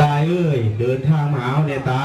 ตายเอ้ย เดินทางมาเอาเนี่ยตา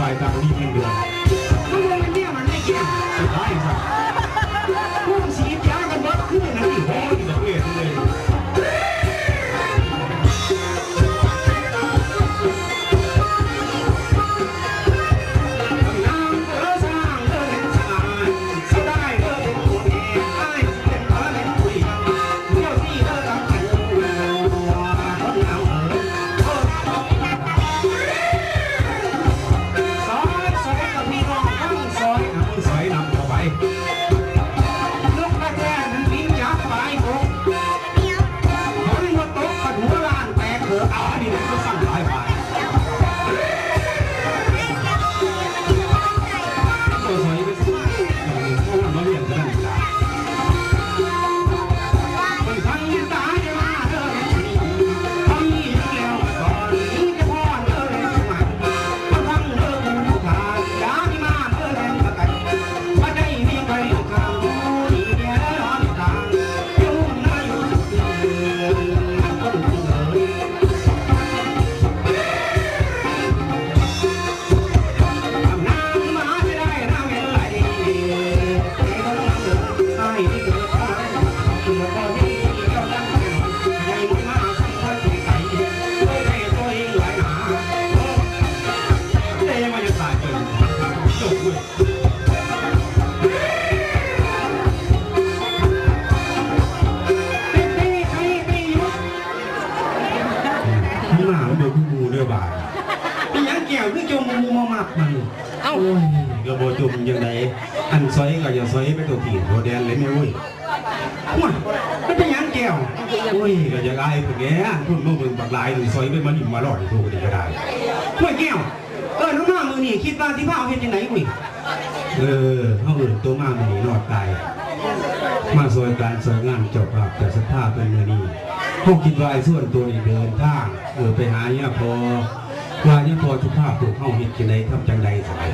ต่างฝ่า ถ อันซอยก็อย่าซอยไปตัวผีโบแดนเลยแม่เว้ยว้ามันเป็นยังแก้วโอ้ยก็จะไล่พวกแกพุ่นมาเบิ่งบักลายหรือซอยไปมันอิ่มาหลอดถูกดีก็ได้ห้วยแก้วเออน้องน้ามือนี่คิดว่าที่พ่อเห็นยังไงอุ้ยเออเขาเอื่นตัวมามันหนีนอดตายมาซอยการซอยงานจบครับแต่สภาพเป็นมือนี้เขาคิดว่าไอ้ส่วนตัวนี่เดินทางเออไปหาเนี่ยพอว่าเนี่ยพอสภาพตัวเข้าเห็นจังใดทำจังใดสบาย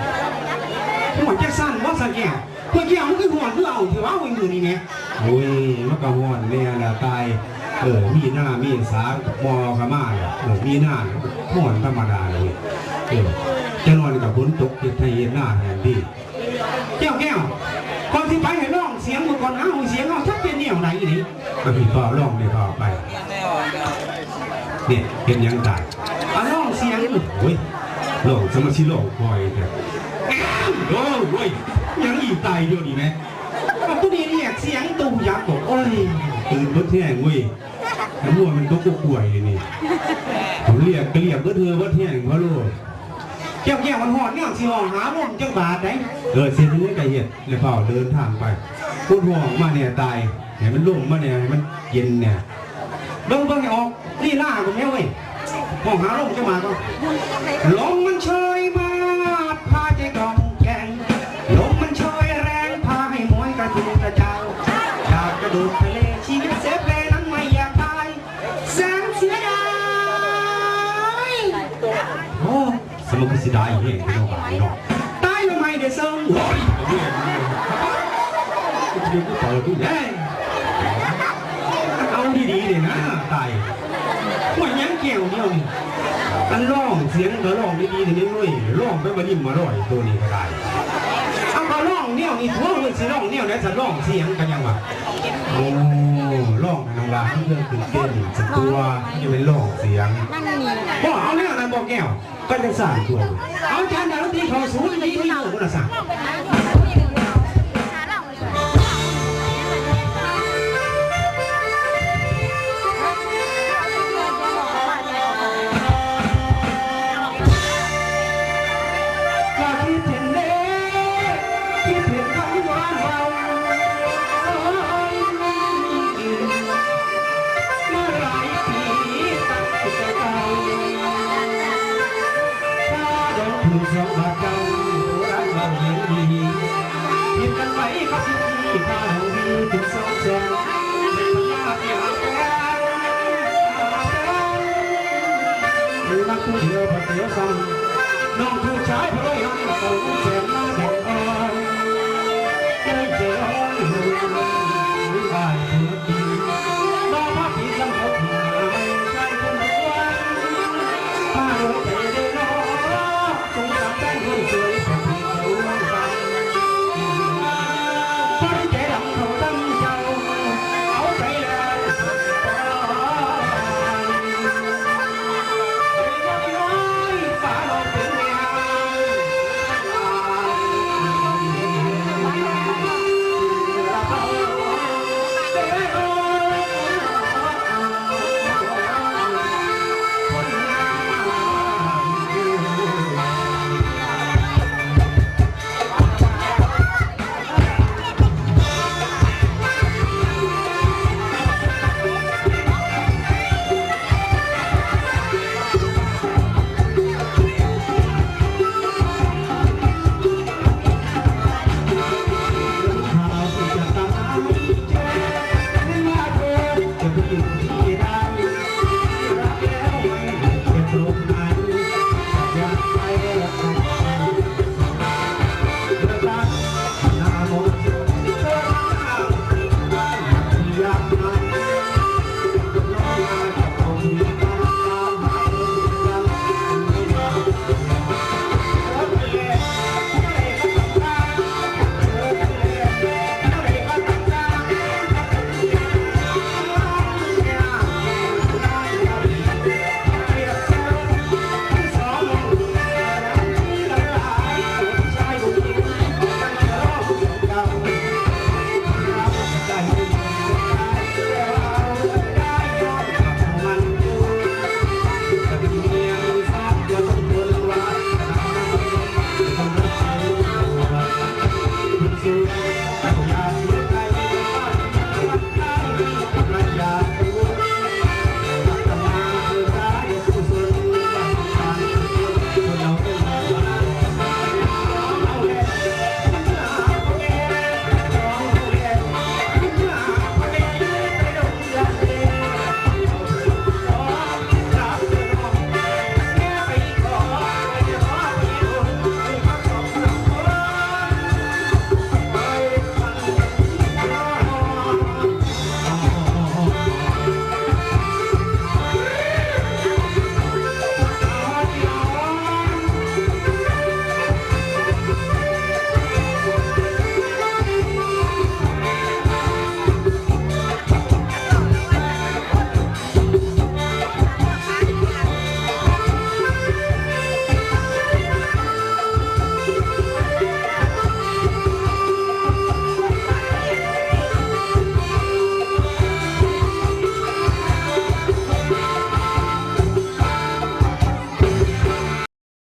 หัวจะสั้นว่าสังแก้วห้วยแก้วมันคือหัวคือเอาถือว่าอุ้ยมือนี่เนี่ยโอ้ยมันก็ฮ้อนแม่ละตายเออมีหน้ามีสามอขมาเนี่ยเออมีหน้าฮ้อนธรรมดาเลยเออจะนอนกับฝนตกเฮ็ดให้เฮ็ดหน้าแทนที่แก้วแก้วก่อนที่ไปให้น้องเสียงมือก่อนเอาเสียงเอาชักเป็นเหนี่ยวไหนนี่ก็พี่พ่อร้องเลยพ่อไปเนี่ยเป็นยังตายเอาน้องเสียงโอ้ยร้องสมาชิร้องคอยแต่โอ้ ยยยังอีกตายเดียวดีไหมเอาตัวนี้เนี่ยเสียงตูยักษ์บอกโอ้ยตื่นเบิดแห้งเว้ยแต่มัวมันก็กลัวอยู่นี่ผมเรียกก็เรียกเบิดเธอเบิดแห้งเพราะลูกแก้วแก้วมันหอดเนี่ยสิห้องหาลมจังบาทได้เออเสียทีนี้ไก่เห็ดเลยเฝ้าเดินทางไปพูดห่วงมาเนี่ยตายเห็นมันลุ่มมาเนี่ยให้มันเย็นเนี่ยเบิ่งเบิ่งให้ออกนี่ล่าก็แม่เว้ยห้องหาลมจังบาทก่อนลมมันเชย สมกุสิได้เห็นพี่น้องบ้านเนาะตายแล้วไม่ได้เซิงโอ้ยเอาเรื่องนี้จะดูก็เปิดดูแย่เอาดีๆเลยนะตายมันยังเกี่ยวเดียวนี่มันร้องเสียงก็ร้องดีๆทีนี้ด้วยร้องไปมานิ่มมาร่อยตัวนี้ก็ได้เอาก็ร้อง เนี่ยนี่ทั่วเลยสิร้องเนี่ยแล้วจะร้องเสียงกันยังวะโอ้ร้องน้องลาเพื่อนตื่นเต้นสักตัวจะเป็นร้องเสียงนั่งนี่บ่เอาเนี่ยอะไรบอกแก้วก็จะสร้างตัวเอาจานดาวตีเขาสูงนี่ไม่อยู่คนละสั่งาโดนถูกสองบาทเก่ารักเราเห็นดีผิดกันไว้ก็สิที่พาเราดีถึงสองแสนเป็นพยาเดียวกันหรือนักผู้เดียวประเดียวสั่งน้องผู้ชายพร้อยหันเขาแสนมาแบ่งอ่อน